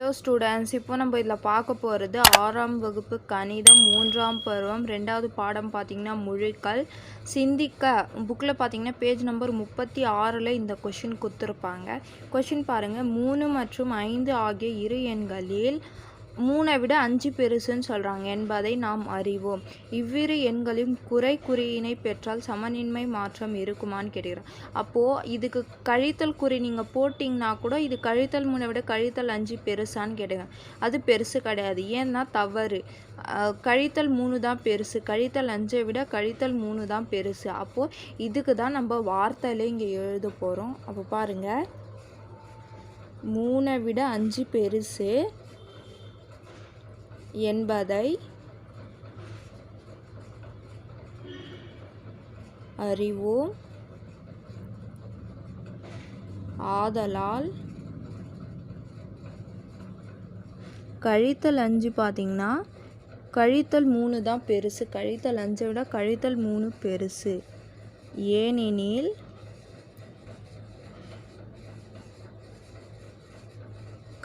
Hello students இப்போ நம்ம இதில் பார்க்க போகிறது ஆறாம் வகுப்பு கணிதம் மூன்றாம் பருவம் ரெண்டாவது பாடம் பார்த்திங்கன்னா முழுக்கள். சிந்திக்க புக்கில் பார்த்தீங்கன்னா பேஜ் நம்பர் முப்பத்தி ஆறில் இந்த கொஷின் கொடுத்துருப்பாங்க. கொஷின் பாருங்கள் மூணு மற்றும் ஐந்து ஆகிய இரு எண்களில் மூணை விட அஞ்சு பெருசுன்னு சொல்கிறாங்க என்பதை நாம் அறிவோம். இவ்விரு எண்களின் குறை குறியினை பெற்றால் சமனின்மை மாற்றம் இருக்குமான்னு கேட்குறோம் அப்போது இதுக்கு கழித்தல் குறி நீங்கள் போட்டிங்கன்னா கூட இது கழித்தல் மூணை விட கழித்தல் அஞ்சு பெருசான்னு கேட்டுங்க அது பெருசு கிடையாது. ஏன்னா தவறு. கழித்தல் மூணு தான் பெருசு. கழித்தல் அஞ்சை விட கழித்தல் மூணு தான் பெருசு. அப்போது இதுக்கு தான் நம்ம வார்த்தையில இங்கே எழுத போகிறோம் அப்போ பாருங்கள் மூணை விட அஞ்சு பெருசு. என்பதை அறிவோம். ஆதலால் கழித்தல் அஞ்சு பார்த்தீங்கன்னா கழித்தல் மூணு தான் பெருசு. கழித்தல் அஞ்சை விட கழித்தல் மூணு பெருசு. ஏனெனில்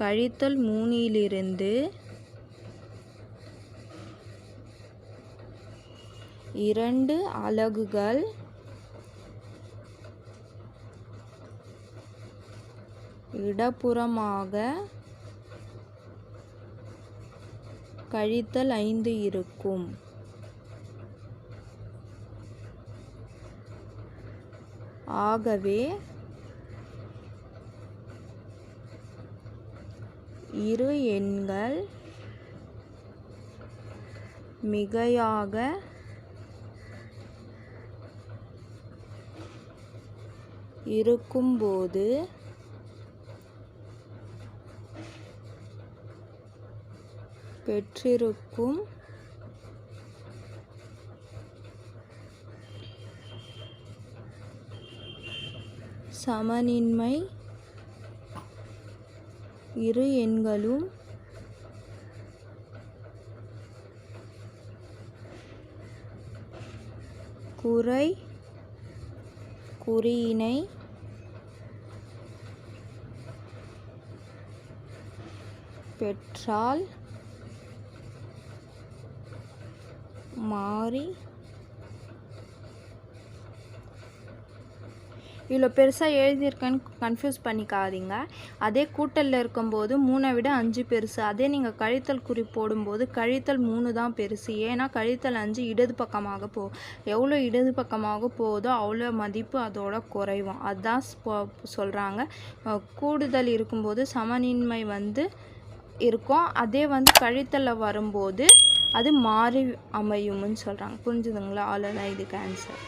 கழித்தல் மூணிலிருந்து இரண்டு அலகுகள். இடப்புறமாக கழித்தல் ஐந்து இருக்கும். ஆகவே இரு எண்கள் மிகையாக இருக்கும்போது பெற்றிருக்கும் சமனின்மை இரு எண்களும் குறை குறியினை பெற்றால் மாறி இவ்வளோ பெருசாக எழுதியிருக்கேன்னு கன்ஃபியூஸ் பண்ணிக்காதீங்க. அதே கூட்டலில் இருக்கும்போது மூணை விட அஞ்சு பெருசு. அதே நீங்கள் கழித்தல் குறி போடும்போது கழித்தல் மூணு தான் பெருசு. ஏன்னா கழித்தல் அஞ்சு இடது பக்கமாக போ எவ்வளோ இடது பக்கமாக போகுதோ அவ்வளோ மதிப்பு அதோட குறைவும் அதுதான் சொல்கிறாங்க கூடுதல் இருக்கும்போது சமனின்மை வந்து இருக்கும். அதே வந்து கழித்தலில் வரும்போது அது மாறி அமையும்னு சொல்கிறாங்க புரிஞ்சுதுங்களா? அவ்வளோதான் இதுக்கு ஆன்சர்